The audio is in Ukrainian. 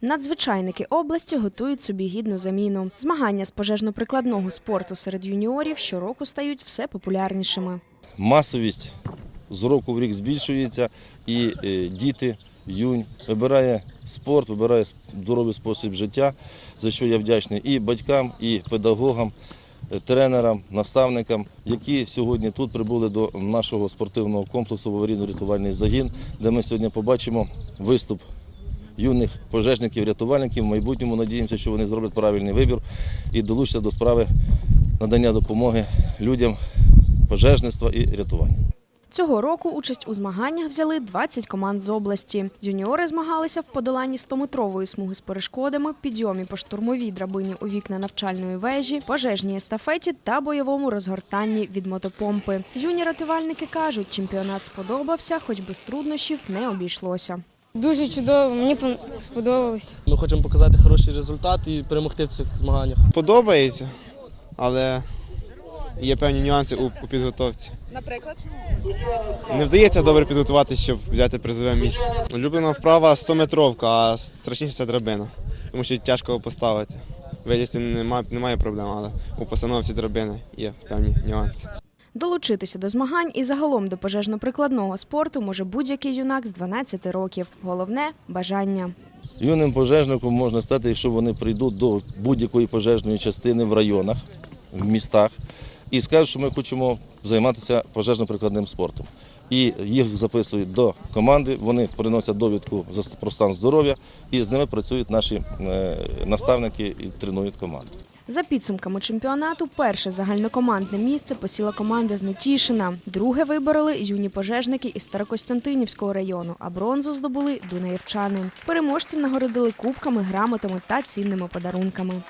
Надзвичайники області готують собі гідну заміну. Змагання з пожежно-прикладного спорту серед юніорів щороку стають все популярнішими. масовість з року в рік збільшується, і е, діти, юнь вибирає спорт, вибирає здоровий спосіб життя, за що я вдячний і батькам, і педагогам, е, тренерам, наставникам, які сьогодні тут прибули до нашого спортивного комплексу в аварійно-рятувальний загін, де ми сьогодні побачимо виступ юних пожежників, рятувальників. В майбутньому надіємося, що вони зроблять правильний вибір і долучаться до справи надання допомоги людям пожежництва і рятування. Цього року участь у змаганнях взяли 20 команд з області. Юніори змагалися в подоланні 100-метрової смуги з перешкодами, підйомі по штурмовій драбині у вікна навчальної вежі, пожежній естафеті та бойовому розгортанні від мотопомпи. Юні рятувальники кажуть, чемпіонат сподобався, хоч без труднощів не обійшлося. Дуже чудово, мені сподобалось. Ми хочемо показати хороший результат і перемогти в цих змаганнях. подобається, але є певні нюанси у, у підготовці. Наприклад, Не вдається добре підготуватися, щоб взяти призове місце. Улюблена вправа 100-метровка, а страшніше це драбина, тому що тяжко поставити. Вилізти немає, немає проблем, але у постановці драбини є певні нюанси. Долучитися до змагань і загалом до пожежно-прикладного спорту може будь-який юнак з 12 років. Головне бажання. Юним пожежником можна стати, якщо вони прийдуть до будь-якої пожежної частини в районах, в містах і скажуть, що ми хочемо займатися пожежно-прикладним спортом. І їх записують до команди, вони приносять довідку про стан здоров'я, і з ними працюють наші е, наставники і тренують команду. За підсумками чемпіонату, перше загальнокомандне місце посіла команда з Нетішина. Друге вибороли юні пожежники із Старокостянтинівського району, а бронзу здобули дунаєвчани. Переможців нагородили кубками, грамотами та цінними подарунками.